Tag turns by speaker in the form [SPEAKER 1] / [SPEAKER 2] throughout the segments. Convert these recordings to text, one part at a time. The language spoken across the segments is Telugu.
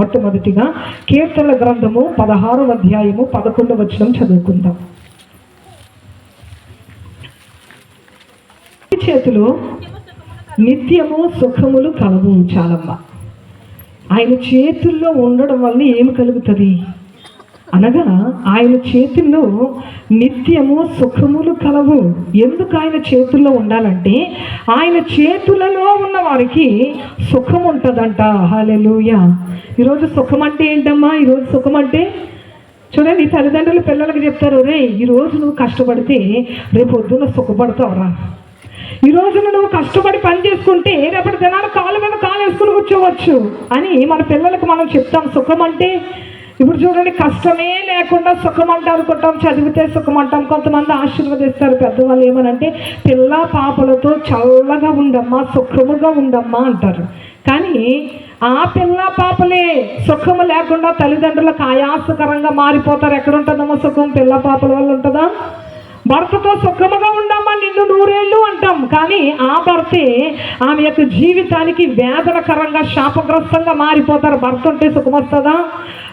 [SPEAKER 1] మొట్టమొదటిగా కీర్తనల గ్రంథము పదహారవ అధ్యాయము పదకొండు వచనం చదువుకుందాం. ఈ చేతిలో నిత్యము సుఖములు కలవు చాలమ్మ. ఆయన చేతుల్లో ఉండడం వల్ల ఏమి కలుగుతుంది? అనగా ఆయన చేతుల్లో నిత్యము సుఖములు కలవు. ఎందుకు ఆయన చేతుల్లో ఉండాలంటే ఆయన చేతులలో ఉన్న వారికి సుఖం ఉంటుందంట హాలెలుయ ఈరోజు సుఖం అంటే ఏంటమ్మా? ఈరోజు సుఖం అంటే చూడండి తల్లిదండ్రులు పిల్లలకి చెప్తారు రే ఈరోజు నువ్వు కష్టపడితే రేపు పొద్దున్న సుఖపడతావురా. ఈ రోజున నువ్వు కష్టపడి పని చేసుకుంటే రేపటి దినాలు కాలు మీద కాలు వేసుకుని కూర్చోవచ్చు అని మన పిల్లలకు మనం చెప్తాం. సుఖం అంటే ఇప్పుడు చూడండి కష్టమే లేకుండా సుఖం అంటారు అనుకుంటాం చదివితే సుఖం అంటాం కొంతమంది ఆశీర్వదిస్తారు పెద్దవాళ్ళు ఏమనంటే పిల్ల పాపలతో చల్లగా ఉండమ్మా సుఖముగా ఉండమ్మా అంటారు. కానీ ఆ పిల్ల పాపలే సుఖము లేకుండా తల్లిదండ్రులకు ఆయాసకరంగా మారిపోతారు. ఎక్కడ ఉంటుందమ్మా సుఖం? పిల్ల పాపల వల్ల ఉంటుందా? భర్తతో సుఖముగా ఉండమ్మా నిన్ను నూరేళ్ళు అంటాం. కానీ ఆ భర్తే ఆమె యొక్క జీవితానికి వేదనకరంగా శాపగ్రస్తంగా మారిపోతారు. భర్త ఉంటే సుఖం వస్తుందా?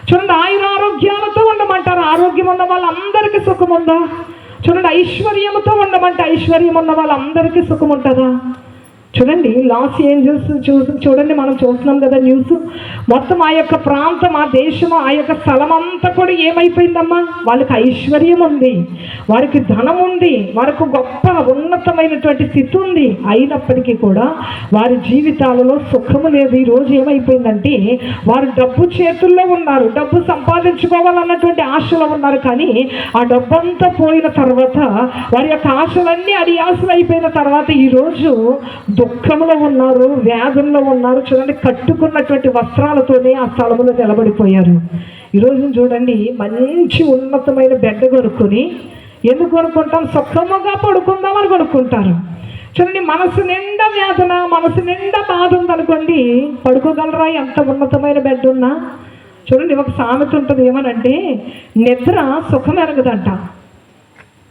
[SPEAKER 1] చూడండి ఆయన ఆరోగ్యాలతో ఉండమంటారు. ఆరోగ్యం ఉన్న వాళ్ళందరికీ సుఖం ఉందా? చూడండి ఐశ్వర్యముతో ఉండమంటే ఐశ్వర్యం ఉన్న వాళ్ళందరికీ సుఖం ఉంటుందా? చూడండి లాస్ ఏంజల్స్ చూ చూడండి మనం చూస్తున్నాం కదా న్యూస్. మొత్తం ఆ యొక్క ప్రాంతం ఆ దేశం ఆ యొక్క స్థలం అంతా కూడా ఏమైపోయిందమ్మా? వాళ్ళకి ఐశ్వర్యం ఉంది వారికి ధనం ఉంది వారికి గొప్ప ఉన్నతమైనటువంటి స్థితి ఉంది. అయినప్పటికీ కూడా వారి జీవితాలలో సుఖము లేదు. ఈ రోజు ఏమైపోయిందంటే వారు డబ్బు చేతుల్లో ఉన్నారు డబ్బు సంపాదించుకోవాలన్నటువంటి ఆశలో ఉన్నారు. కానీ ఆ డబ్బంతా పోయిన తర్వాత వారి యొక్క ఆశలన్నీ అడియాసలు అయిపోయిన తర్వాత ఈరోజు దుఃఖంలో ఉన్నారు వ్యాధుల్లో ఉన్నారు చూడండి కట్టుకున్నటువంటి వస్త్రాలతోనే ఆ స్థలంలో నిలబడిపోయారు. ఈరోజు చూడండి మంచి ఉన్నతమైన బెడ్ కొనుక్కొని ఎందుకు కొనుక్కుంటాం? సుఖముగా పడుకుందామని కొనుక్కుంటారు. చూడండి మనసు నిండా వేదన మనసు నిండా బాధ ఉందనుకోండి పడుకోగలరా? ఎంత ఉన్నతమైన బెడ్ ఉన్నా? చూడండి ఒక సామెత ఉంటుంది ఏమనంటే నిద్ర సుఖం ఎరగదంట.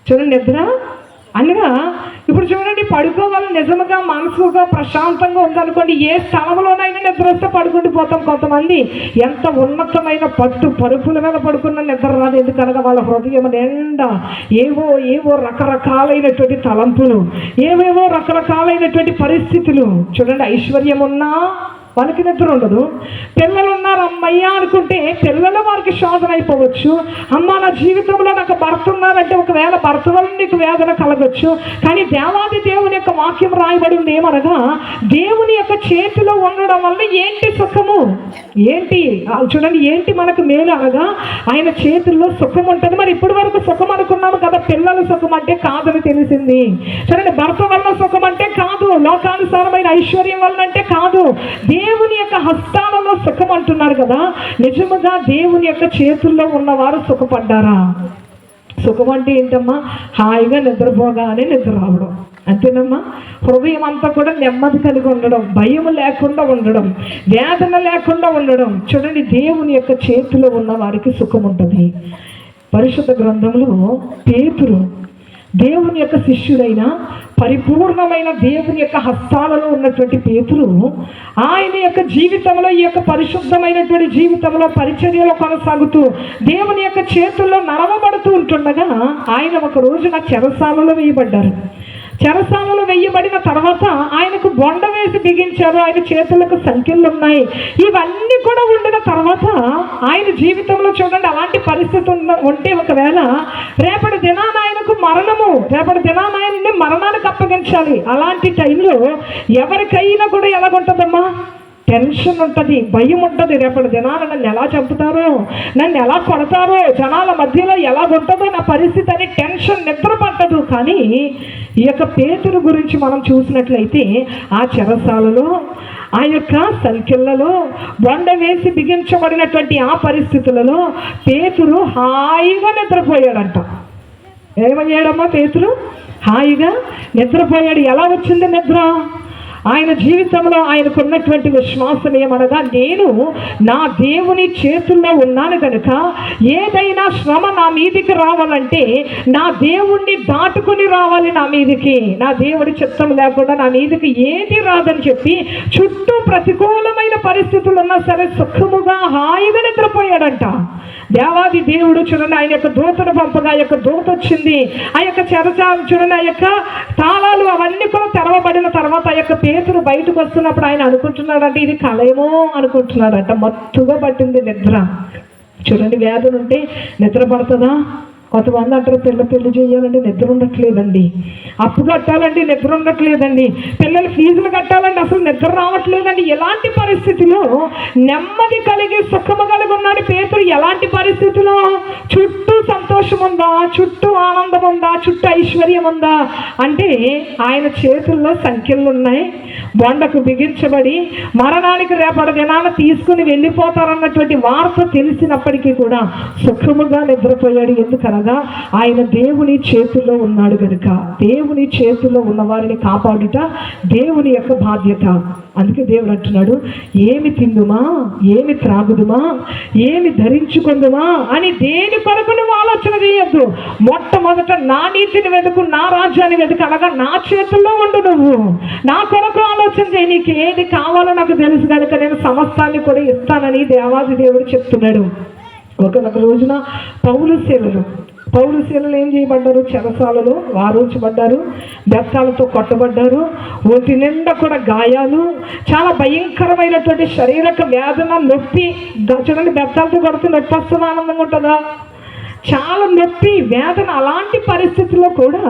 [SPEAKER 1] చూడండి నిద్ర అనగా ఇప్పుడు చూడండి పడుకోవాలి నిజముగా మనసుగా ప్రశాంతంగా ఉందనుకోండి ఏ స్థలంలోనైనా నిద్ర వస్తే పడుకుంటూ పోతాం కొంతమంది. ఎంత ఉన్నతమైన పట్టు పరుపుల మీద పడుకున్న నిద్ర రాదు. ఎందుకనగా వాళ్ళ హృదయం నిండా ఏవో ఏవో రకరకాలైనటువంటి తలంపులు ఏవేవో రకరకాలైనటువంటి పరిస్థితులు. చూడండి ఐశ్వర్యం ఉన్నా వాళ్ళకి నిద్ర ఉండదు. పిల్లలు ఉన్నారు అనుకుంటే పిల్లలు వారికి శోధన అయిపోవచ్చు అమ్మ నా జీవితంలో నాకు భర్త ఉన్నారంటే ఒకవేళ భర్త వల్ల నీకు వేదన కలగచ్చు. కానీ దేవాది దేవుని యొక్క వాక్యం రాయబడి ఉంది ఏమనగా దేవుని యొక్క చేతిలో ఉండడం వల్ల ఏంటి సుఖము? ఏంటి? చూడండి ఏంటి మనకు మేలు అనగా ఆయన చేతుల్లో సుఖం ఉంటుంది. మరి ఇప్పటి వరకు సుఖం అనుకున్నాము కదా పిల్లల సుఖం అంటే కాదని తెలిసింది. సరే భర్త వల్ల సుఖం అంటే కాదు. లోకానుసారమైన ఐశ్వర్యం వల్ల అంటే కాదు. దేవుని దేవుని యొక్క హస్తాలలో సుఖం అంటున్నారు కదా? నిజముగా దేవుని యొక్క చేతుల్లో ఉన్నవారు సుఖపడ్డారా? సుఖం అంటే ఏంటమ్మా? హాయిగా నిద్రపోగానే నిద్ర రావడం. అంతేనమ్మా? హృదయం అంతా కూడా నెమ్మది కలిగి ఉండడం భయం లేకుండా ఉండడం వేదన లేకుండా ఉండడం. చూడండి దేవుని యొక్క చేతిలో ఉన్న వారికి సుఖం ఉంటుంది. పరిశుద్ధ గ్రంథంలో పేతురు దేవుని యొక్క శిష్యుడైన పరిపూర్ణమైన దేవుని యొక్క హస్తాలలో ఉన్నటువంటి పేతులు ఆయన యొక్క జీవితంలో ఈ యొక్క పరిశుద్ధమైనటువంటి జీవితంలో పరిచర్యలో కొనసాగుతూ దేవుని యొక్క చేతుల్లో నడవబడుతూ ఉంటుండగా ఆయన ఒక రోజున చెరసాలలో వేయబడ్డారు. చెరసాలలో వేయబడిన తర్వాత ఆయనకు బొండ వేసి బిగించారు. ఆయన చేతులకు సంఖ్యలు ఉన్నాయి. ఇవన్నీ కూడా ఉండిన తర్వాత ఆయన జీవితంలో చూడండి అలాంటి పరిస్థితి ఉంటే ఒకవేళ రేపటి దినాన ఆయన మరణము. రేపటి దినాన ఆయనని మరణానికి అప్పగించాలి. అలాంటి టైంలో ఎవరికైనా కూడా ఎలాగుంటుందమ్మా? టెన్షన్ ఉంటుంది భయం ఉంటుంది. రేపటి దినాన నన్ను ఎలా చంపుతారో నన్ను ఎలా కొడతారో జనాల మధ్యలో ఎలా ఉంటుందో నా పరిస్థితి అని టెన్షన్ నిద్రపడ్డదు కానీ ఈ యొక్క పేతురు గురించి మనం చూసినట్లయితే ఆ చెరసాలలో ఆ యొక్క సంఖ్యలలో బొండ వేసి బిగించబడినటువంటి ఆ పరిస్థితులలో పేతురు హాయిగా నిద్రపోయాడంట. ఏమయ్యాడమ్మా చేతులు హాయిగా నిద్రపోయాడు. ఎలా వచ్చింది నిద్ర? ఆయన జీవితంలో ఆయనకున్నటువంటి విశ్వాసం ఏమనగా నేను నా దేవుని చేతుల్లో ఉన్నాను కనుక ఏదైనా శ్రమ నా మీదికి రావాలంటే నా దేవుణ్ణి దాటుకుని రావాలి నా మీదికి. నా దేవుడి చిత్తం లేకుండా నా మీదికి ఏది రాదని చెప్పి చుట్టూ ప్రతికూలమైన పరిస్థితులు ఉన్నా సరే సుఖముగా హాయిగా నిద్రపోయాడంట. దేవాది దేవుడు చూడండి ఆయన యొక్క దూతను పంపగా ఆ యొక్క దూత వచ్చింది. ఆ యొక్క చెరచా చూడండి ఆ యొక్క తాళాలు అవన్నీ కూడా తెరవబడిన తర్వాత ఆ యొక్క పేతుడు బయటకు వస్తున్నప్పుడు ఆయన అనుకుంటున్నాడంటే ఇది కలయమో అనుకుంటున్నాడంట. మత్తుగా పట్టింది నిద్ర. చూడండి వ్యాధులు ఉంటే నిద్ర పడుతుందా? కొంతమంది అంటారు పిల్ల పెళ్ళి చేయాలంటే నిద్ర ఉండట్లేదండి. అప్పు కట్టాలంటే నిద్ర ఉండట్లేదండి. పిల్లల ఫీజులు కట్టాలంటే అసలు నిద్ర రావట్లేదండి. ఎలాంటి పరిస్థితిలో నెమ్మది కలిగి సుఖము కలిగి ఉన్నాడు పేతురు ఎలాంటి పరిస్థితిలో? చుట్టూ సంతోషం ఉందా? చుట్టూ ఆనందం ఉందా? చుట్టూ ఐశ్వర్యం ఉందా? అంటే ఆయన చేతుల్లో సంఖ్యలు ఉన్నాయి. బొండకు బిగించబడి మరణానికి రేపటి దినాన తీసుకుని వెళ్ళిపోతారన్నటువంటి వార్త తెలిసినప్పటికీ కూడా సుఖముగా నిద్రపోయాడు. అనగా ఆయన దేవుని చేతుల్లో ఉన్నాడు కనుక దేవుని చేతుల్లో ఉన్న వారిని కాపాడుట దేవుని యొక్క బాధ్యత. అందుకే దేవుడు అంటున్నాడు ఏమి తిందుమా? ఏమి త్రాగుదుమా? ఏమి ధరించుకుందుమా? అని దేని కొరకు నువ్వు ఆలోచన చేయొద్దు. మొట్టమొదట నా నీతిని వెతుకు నా రాజ్యాన్ని వెతుకు అనగా నా చేతుల్లో ఉండు నువ్వు. నా కొరకు ఆలోచన చేయి. నీకు ఏది కావాలో నాకు తెలుసు కనుక నేను సమస్తాన్ని కూడా ఇస్తానని దేవాది దేవుడు చెప్తున్నాడు. ఒకనొక రోజున పౌలు సేవలు పౌలు ఏం చేయబడ్డారు? చెరసాలలో వారోచబడ్డారు బెత్తాలతో కొట్టబడ్డారు ఒంటి నిండా కూడా గాయాలు చాలా భయంకరమైనటువంటి శారీరక వేదన నొప్పి చూడండి బెత్తాలతో కొడితే నొప్పి వస్తున్న ఆనందంగా ఉంటుందా? చాలా నొప్పి వేదన అలాంటి పరిస్థితుల్లో కూడా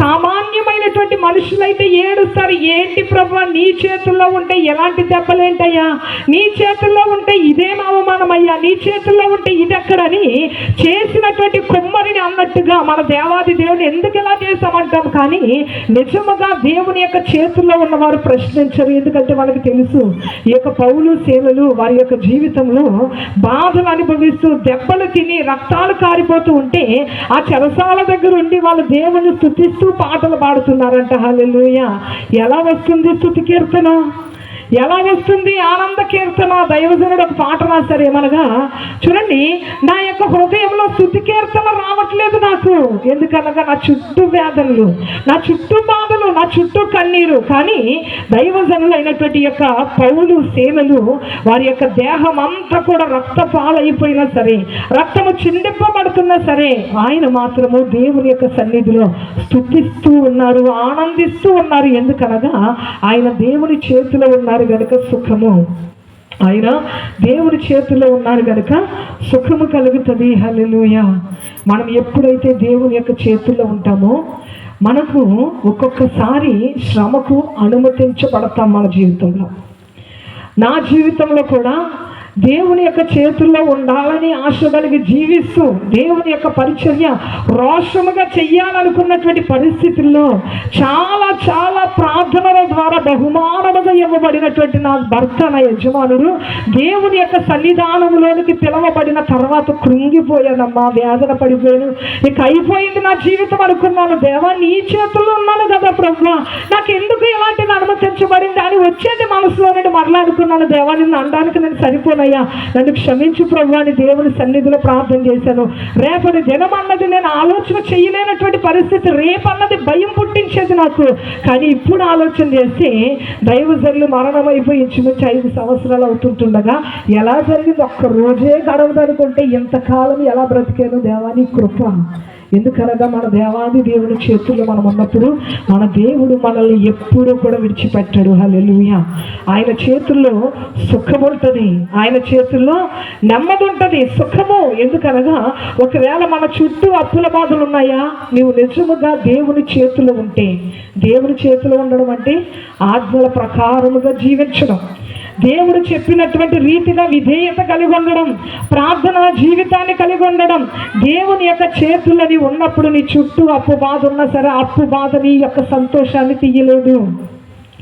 [SPEAKER 1] సామాన్యమైనటువంటి మనుషులైతే ఏడుస్తారు ఏంటి ప్రభు నీ చేతుల్లో ఉంటే ఎలాంటి దెబ్బలేంటయ్యా? నీ చేతుల్లో ఉంటే ఇదేం అవమానమయ్యా? నీ చేతుల్లో ఉంటే ఇది ఎక్కడని చేసినటువంటి కుమ్మరిని అన్నట్టుగా మన దేవాది దేవుడు ఎందుకు ఇలా చేస్తామంటాం కానీ నిజముగా దేవుని యొక్క చేతుల్లో ఉన్నవారు ప్రశ్నించరు. ఎందుకంటే వాళ్ళకి తెలుసు ఈ యొక్క పౌలు సేవలు వారి యొక్క జీవితంలో బాధలు అనుభవిస్తూ దెబ్బలు తిని రక్తాలు కారి వెళ్ళిపోతూ ఉంటే ఆ చెరసాల దగ్గర ఉండి వాళ్ళు దేవుని స్థుతిస్తూ పాటలు పాడుతున్నారంట. హల్లెలూయా. ఎలా వస్తుంది స్థుతి కీర్తన? ఎలా వస్తుంది? ఆనంద కీర్తన దైవజనుడు ఒక పాట రాశారు ఏమనగా చూడండి నా యొక్క హృదయంలో స్థుతి కీర్తన రావట్లేదు నాకు. ఎందుకనగా నా చుట్టూ వేదనలు నా చుట్టూ బాధలు నా చుట్టూ కన్నీరు. కానీ దైవజనులు అయినటువంటి యొక్క పౌలు సేవలు వారి యొక్క దేహం అంతా కూడా రక్త పాలైపోయినా సరే రక్తము చిందింపబడుతున్నా సరే ఆయన మాత్రము దేవుని యొక్క సన్నిధిలో స్థుతిస్తూ ఉన్నారు ఆనందిస్తూ ఉన్నారు. ఎందుకనగా ఆయన దేవుని చేతిలో ఉన్నారు. కనుక సుఖము. ఆయన దేవుని చేతిలో ఉన్నారు కనుక సుఖము కలుగుతుంది. హల్లెలూయా. మనం ఎప్పుడైతే దేవుని యొక్క చేతుల్లో ఉంటామో మనకు ఒక్కొక్కసారి శ్రమకు అనుమతించబడతాం మన జీవితంలో. నా జీవితంలో కూడా దేవుని యొక్క చేతుల్లో ఉండాలని ఆశ కలిగి జీవిస్తూ దేవుని యొక్క పరిచర్య రోషముగా చెయ్యాలనుకున్నటువంటి పరిస్థితుల్లో చాలా చాలా ప్రార్థనల ద్వారా బహుమానముగా ఇవ్వబడినటువంటి నా భర్త నా యజమానులు దేవుని యొక్క సన్నిధానంలోనికి పిలవబడిన తర్వాత కృంగిపోయానమ్మా వేదన పడిపోయాను. ఇక అయిపోయింది నా జీవితం అనుకున్నాను. దేవా నీ చేతుల్లో ఉన్నాను కదా ప్రభు. నాకు ఎందుకు ఇలాంటిది అనుమతించబడింది అని వచ్చేది మనసులో నుండి మరలా అనుకున్నాను. దేవా నిన్ను అనడానికి నేను సరిపోనయ్యా నన్ను క్షమించు ప్రభు అని దేవుని సన్నిధిలో ప్రార్థన చేశాను. రేపటి దినం అన్నది నేను ఆలోచన చేయలేనటువంటి పరిస్థితి రేపన్నది భయం పుట్టించేది నాకు. కానీ ఇప్పుడు ఆలోచన చేస్తే దైవజనులు మరణం అయిపోయి ఇంచుమించు ఐదు సంవత్సరాలు అవుతుంటుండగా ఎలా జరిగింది? ఒక్క రోజే గడవదు ఇంతకాలం ఎలా బ్రతికాను? దేవాని కృప. ఎందుకనగా మన దేవాది దేవుని చేతుల్లో మనం ఉన్నప్పుడు మన దేవుడు మనల్ని ఎప్పుడూ కూడా విడిచిపెట్టాడు. హలెలుయ ఆయన చేతుల్లో సుఖం ఉంటుంది. ఆయన చేతుల్లో నెమ్మది ఉంటుంది. సుఖము ఎందుకనగా ఒకవేళ మన చుట్టూ అప్పుల బాధలు ఉన్నాయా? నీవు నిజముగా దేవుని చేతుల్లో ఉంటే. దేవుని చేతిలో ఉండడం అంటే ఆజ్ఞల ప్రకారముగా జీవించడం. దేవుడు చెప్పినటువంటి రీతిగా విధేయత కలిగి ఉండడం ప్రార్థన జీవితాన్ని కలిగి ఉండడం దేవుని యొక్క చేతులని ఉన్నప్పుడు నీ చుట్టూ అప్పు బాధ ఉన్నా సరే అప్పు బాధ నీ యొక్క సంతోషాన్ని తీయలేదు.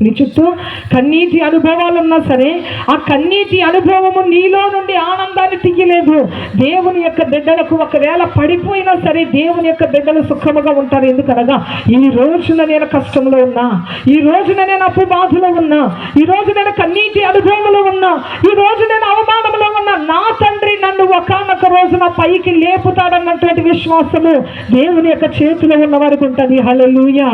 [SPEAKER 1] నీ చుట్టూ కన్నీటి అనుభవాలు ఉన్నా సరే ఆ కన్నీటి అనుభవము నీలో నుండి ఆనందాన్ని తీయలేదు. దేవుని యొక్క బిడ్డలకు ఒకవేళ పడిపోయినా సరే దేవుని యొక్క బిడ్డలు సుఖముగా ఉంటారు. ఎందుకనగా ఈ రోజున నేను కష్టంలో ఉన్నా ఈ రోజున నేను అప్పు బాధలో ఉన్నా ఈ రోజు నేను కన్నీటి అనుభవంలో ఉన్నా ఈ రోజు నేను అవమానంలో ఉన్నా నా తండ్రి రోజున పైకి లేపుతాడన్నటువంటి విశ్వాసము దేవుని యొక్క చేతిలో ఉన్న వారికి ఉంటుంది. హలలుయా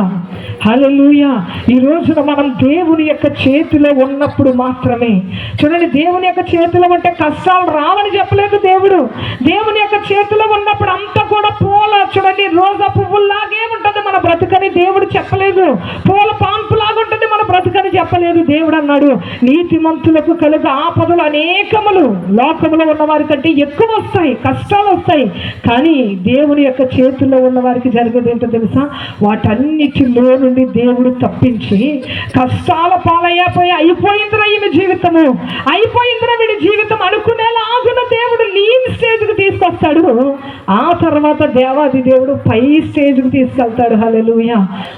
[SPEAKER 1] హలలుయా ఈ రోజున మనం దేవుని యొక్క చేతిలో ఉన్నప్పుడు మాత్రమే. చూడండి దేవుని యొక్క చేతిలో ఉంటే కష్టాలు రావని చెప్పలేదు దేవుడు. దేవుని యొక్క చేతిలో ఉన్నప్పుడు అంతా కూడా పూల చూడండి రోజా పువ్వుల్లాగే ఉంటుంది మన బ్రతుకని దేవుడు చెప్పలేదు. పూల పాంపులాగా ఉంటుంది మన బ్రతుకని చెప్పలేదు దేవుడు అన్నాడు. నీతిమంతులకు కలుగు ఆపదలు అనేకములు. లోకములో ఉన్న వారి కంటే ఎక్కువ వస్తాయి. కష్టాలు వస్తాయి. కానీ దేవుని యొక్క చేతుల్లో ఉన్న వారికి జరిగేది ఏంటో తెలుసా? వాటన్నిటిలో నుండి దేవుడు తప్పించి కష్టాల పాలయ్యాపోయి అయిపోయిందిరా ఈమె జీవితము. అయిపోయిందిరా వీడి జీవితం అనుకునేలాగున దేవుడు లీన్ స్టేజ్కి తీసుకొస్తాడు. ఆ తర్వాత దేవాది దేవుడు పై స్టేజ్కి తీసుకెళ్తాడు. హలెలుయ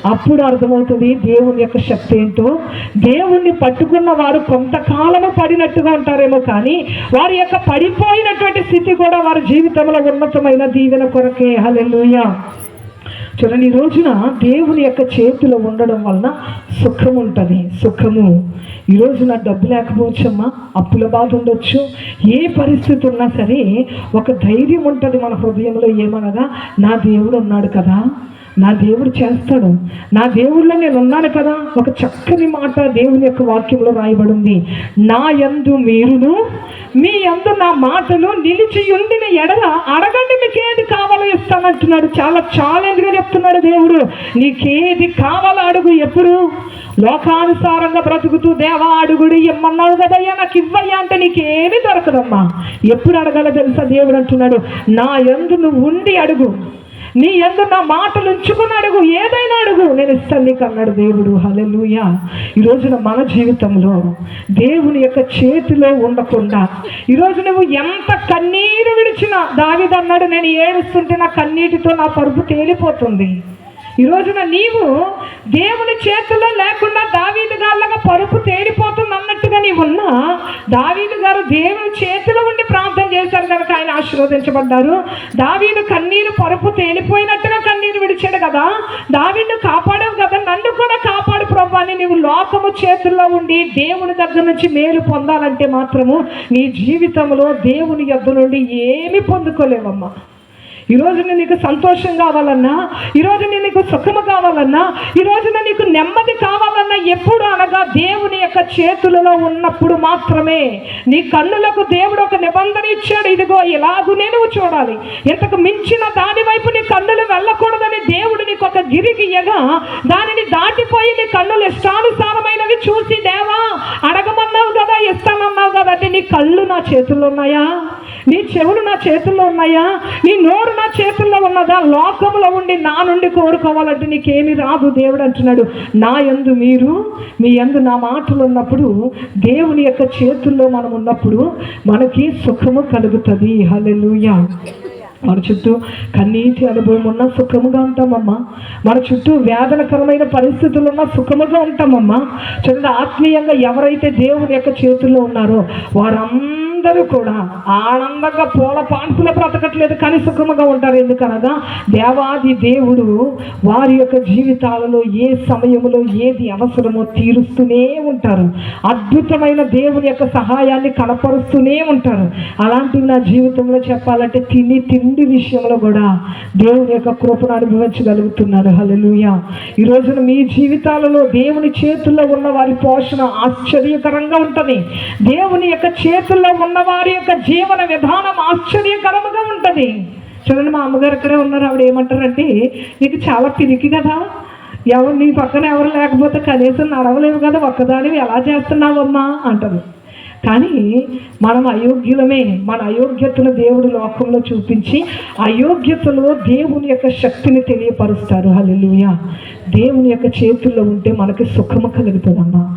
[SPEAKER 1] అప్పుడు అర్థమవుతుంది దేవుని యొక్క శక్తి ఏంటో. దేవుణ్ణి పట్టుకున్న వారు కొంతకాలము పడినట్టుగా ఉంటారేమో కానీ వారి యొక్క పడిపోయినటువంటి స్థితి కూడా వారి జీవితంలో ఉన్నతమైన దీవెన కొరకే. హలెలుయ చూడండి ఈ రోజున దేవుని యొక్క చేతిలో ఉండడం వలన సుఖం ఉంటుంది సుఖము. ఈ రోజున డబ్బు లేకపోవచ్చమ్మా అప్పుల బాధ ఉండొచ్చు. ఏ పరిస్థితి ఉన్నా సరే ఒక ధైర్యం ఉంటుంది మన హృదయంలో ఏమనగా నా దేవుడు ఉన్నాడు కదా. నా దేవుడు చేస్తాడు. నా దేవుళ్ళో నేను ఉన్నాను కదా. ఒక చక్కని మాట దేవుని యొక్క వాక్యంలో రాయబడింది. నా యందు మీరును మీ యందు నా మాటలు నిలిచి ఉండిన ఎడల అడగండి మీకేది కావాలో ఇస్తానంటున్నాడు చాలా ఛాలెంజ్గా చెప్తున్నాడు దేవుడు. నీకేది కావాలో అడుగు ఎప్పుడు? లోకానుసారంగా బ్రతుకుతూ దేవా అడుగుడు ఇమ్మన్నావు కదయ్యా నాకు ఇవ్వయ్యా అంటే నీకేమీ దొరకదమ్మా. ఎప్పుడు అడగాలో తెలుసా దేవుడు అంటున్నాడు. నా యందు నువ్వు ఉండి అడుగు. నీ ఎందు నా మాటలు ఉంచుకుని అడుగు ఏదైనా అడుగు. నేను ఇస్తాను నీకు అన్నాడు దేవుడు హలెలుయ ఈ రోజున మన జీవితంలో దేవుని యొక్క చేతిలో ఉండకుండా ఈరోజు నువ్వు ఎంత కన్నీరు విడిచినా దావిదన్నాడు నేను ఏడుస్తుంటే నా కన్నీటితో నా పరుపు తేలిపోతుంది. ఈ రోజున నీవు దేవుని చేతిలో లేకుండా దావీదు గారులాగా పరుపు తేలిపోతుంది అన్నట్టుగా నీవున్నా దావీదు గారు దేవుని చేతిలో ఉండి ప్రార్థన చేశారు కనుక ఆయన ఆశీర్వదించబడ్డారు. దావీదు కన్నీరు పరుపు తేలిపోయినట్టుగా కన్నీరు విడిచాడు కదా. దావీడు కాపాడావు కదా. నన్ను కూడా కాపాడు ప్రభు అని నీవు లోకము చేతుల్లో ఉండి దేవుని దగ్గర నుంచి మేలు పొందాలంటే మాత్రము నీ జీవితంలో దేవుని యొద్ద నుండి ఏమి పొందుకోలేవమ్మా. ఈరోజు నీకు సంతోషం కావాలన్నా ఈరోజు నీకు సుఖము కావాలన్నా ఈరోజు నీకు నెమ్మది కావాలన్నా ఎప్పుడు అనగా దేవుని యొక్క చేతులలో ఉన్నప్పుడు మాత్రమే. నీ కన్నులకు దేవుడు ఒక నిబంధన ఇచ్చాడు ఇదిగో ఇలాగునే నువ్వు చూడాలి. ఇంతకు మించిన దాని వైపు నీ కన్నులు వెళ్ళకూడదని దేవుడు నీకు ఒక గిరిగియగా దానిని దాటిపోయి నీ కన్నులు ఇష్టానుసారమైనవి చూసి దేవా అడగమన్నావు కదా ఇస్తానన్నావు కదా అంటే నీ కళ్ళు నా చేతుల్లో ఉన్నాయా? నీ చెవులు నా చేతుల్లో ఉన్నాయా? నీ నోరు నా చేతుల్లో ఉన్నదా? లోకంలో ఉండి నా నుండి కోరుకోవాలంటే నీకేమి రాదు దేవుడు అంటున్నాడు. నా యందు మీరు మీ యందు నా మాటలు ఉన్నప్పుడు దేవుని యొక్క చేతుల్లో మనం ఉన్నప్పుడు మనకి సుఖము కలుగుతుంది. హలెలుయా మన చుట్టూ కన్నీటి అనుభవం ఉన్న సుఖముగా ఉంటామమ్మా. మన చుట్టూ వేదనకరమైన పరిస్థితులు ఉన్న సుఖముగా ఉంటామమ్మా. చూడండి ఆత్మీయంగా ఎవరైతే దేవుని యొక్క చేతుల్లో ఉన్నారో వారందరూ కూడా ఆనందంగా పూల పాన్సులు బ్రతకట్లేదు కానీ సుఖముగా ఉంటారు. ఎందుకనగా దేవాది దేవుడు వారి యొక్క జీవితాలలో ఏ సమయంలో ఏది అవసరమో తీరుస్తూనే ఉంటారు. అద్భుతమైన దేవుని యొక్క సహాయాన్ని కనపరుస్తూనే ఉంటారు. అలాంటివి నా జీవితంలో చెప్పాలంటే తిని తిండి విషయంలో కూడా దేవుని యొక్క కృపను అనుభవించగలుగుతున్నారు హల్లెలూయా. ఈ రోజున మీ జీవితాలలో దేవుని చేతుల్లో ఉన్న వారి పోషణ ఆశ్చర్యకరంగా ఉంటుంది. దేవుని యొక్క చేతుల్లో ఉన్న వారి యొక్క జీవన విధానం ఆశ్చర్యకరముగా ఉంటుంది. చూడండి మా అమ్మగారు ఇక్కడే ఉన్నారు ఆవిడ ఏమంటారంటే నీకు చాలా పిరికి కదా. ఎవరు నీ పక్కన ఎవరు లేకపోతే కనీసం నడవలేవు కదా ఒక్కదానివి ఎలా చేస్తున్నావమ్మా? అంటారు కానీ మనం అయోగ్యులమే. మన అయోగ్యతను దేవుడు లోకంలో చూపించి అయోగ్యతలో దేవుని యొక్క శక్తిని తెలియపరుస్తారు హల్లెలూయా. దేవుని యొక్క చేతుల్లో ఉంటే మనకి సుఖము కలుగుతుందమ్మా.